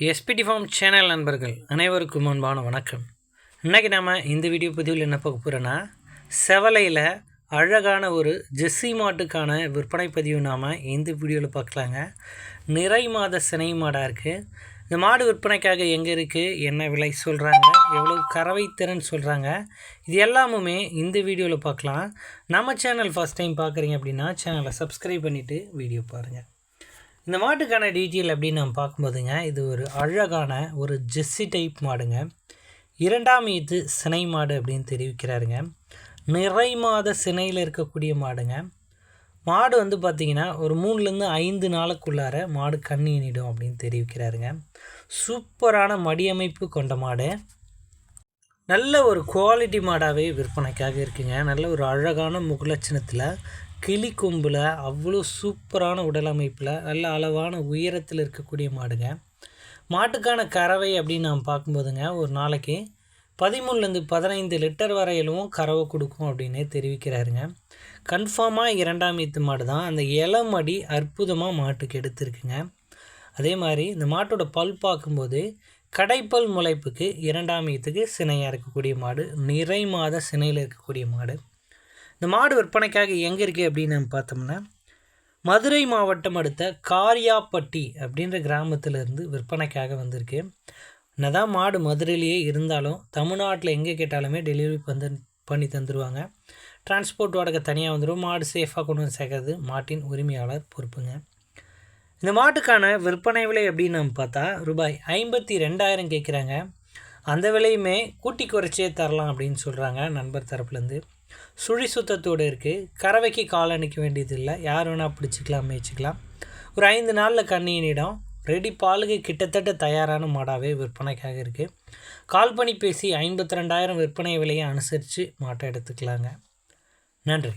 SPD form channel நண்பர்கள் அனைவருக்கும் அன்பான வணக்கம். இன்றைக்கி நாம் இந்த வீடியோ பதிவில் என்ன பார்க்க போகிறோன்னா செவலையில் அழகான ஒரு ஜெஸ்ஸி மாட்டுக்கான விற்பனை பதிவு நாம் இந்த வீடியோவில் பார்க்கலாங்க. நிறை மாத சினை மாடாக இருக்குது இந்த மாடு விற்பனைக்காக எங்கே இருக்குது என்ன விலை சொல்கிறாங்க எவ்வளோ கறவை திறன் சொல்கிறாங்க இது எல்லாமுமே இந்த வீடியோவில் பார்க்கலாம். நம்ம சேனல் ஃபஸ்ட் டைம் பார்க்குறீங்க அப்படின்னா சேனலை சப்ஸ்கிரைப் பண்ணிவிட்டு வீடியோ பாருங்கள் இந்த மாட்டுக்கான டீட்டெயில் அப்படின்னு நம்ம பார்க்கும்போதுங்க இது ஒரு அழகான ஒரு ஜெஸ்ஸி டைப் மாடுங்க. இரண்டாம் ஈத்து சினை மாடு அப்படின்னு தெரிவிக்கிறாருங்க. நிறை மாத சினையில் இருக்கக்கூடிய மாடுங்க. மாடு வந்து பார்த்திங்கன்னா ஒரு மூணுலேருந்து ஐந்து நாளுக்குள்ளார மாடு கண்ணீனிடும் அப்படின்னு தெரிவிக்கிறாருங்க. சூப்பரான மடியமைப்பு கொண்ட மாடு. நல்ல ஒரு குவாலிட்டி மாடாகவே விற்பனைக்காக இருக்குங்க. நல்ல ஒரு அழகான முகலட்சணத்தில் கிளி கொம்பில் அவ்வளோ சூப்பரான உடல் அமைப்பில் நல்ல அளவான உயரத்தில் இருக்கக்கூடிய மாடுங்க. மாட்டுக்கான கறவை அப்படின்னு நாம் பார்க்கும்போதுங்க ஒரு நாளைக்கு பதிமூணுலேருந்து பதினைந்து லிட்டர் வரையிலும் கறவை கொடுக்கும் அப்படின்னு தெரிவிக்கிறாருங்க. கன்ஃபார்மாக இரண்டாம் ஈத்து மாடு தான். அந்த இளமடி அற்புதமாக மாட்டுக்கு எடுத்திருக்குங்க. அதே மாதிரி இந்த மாட்டோட பல் பார்க்கும்போது கடைப்பல் முளைப்புக்கு இரண்டாம் ஈத்துக்கு சினையாக இருக்கக்கூடிய மாடு நிறை மாத சினையில் இருக்கக்கூடிய மாடு. இந்த மாடு விற்பனைக்காக எங்கே இருக்குது அப்படின்னு நம்ம பார்த்தோம்னா மதுரை மாவட்டம் அடுத்த காரியாப்பட்டி அப்படின்ற கிராமத்திலேருந்து விற்பனைக்காக வந்திருக்கு. என்னதான் மாடு மதுரையிலேயே இருந்தாலும் தமிழ்நாட்டில் எங்கே கேட்டாலுமே டெலிவரி வந்து பண்ணி தந்துடுவாங்க டிரான்ஸ்போர்ட் வாடகை தனியாக வந்துடும் மாடு சேஃபாக கொண்டு வந்து சேர்க்கறது மாட்டின் உரிமையாளர் பொறுப்புங்க. இந்த மாட்டுக்கான விற்பனை விலை அப்படின்னு நம்ம பார்த்தா ரூபாய் ஐம்பத்தி ரெண்டாயிரம் கேட்குறாங்க. அந்த விலையுமே கூட்டி குறைச்சே தரலாம் அப்படின்னு சொல்கிறாங்க நண்பர் தரப்புலேருந்து சுழி சுத்தத்தோடு இருக்குது கறவைக்கு கால் அணிக்க வேண்டியதில்லை. யார் வேணால் பிடிச்சிக்கலாம் மேய்ச்சிக்கலாம். ஒரு ஐந்து நாளில் கண்ணியினிடம் ரெடி பாலுக்கு கிட்டத்தட்ட தயாரான மாடாகவே விற்பனைக்காக இருக்குது கால் பண்ணி பேசி ஐம்பத்தி ரெண்டாயிரம் விற்பனை விலையை அனுசரித்து மாட்டை எடுத்துக்கலாங்க. நன்றி.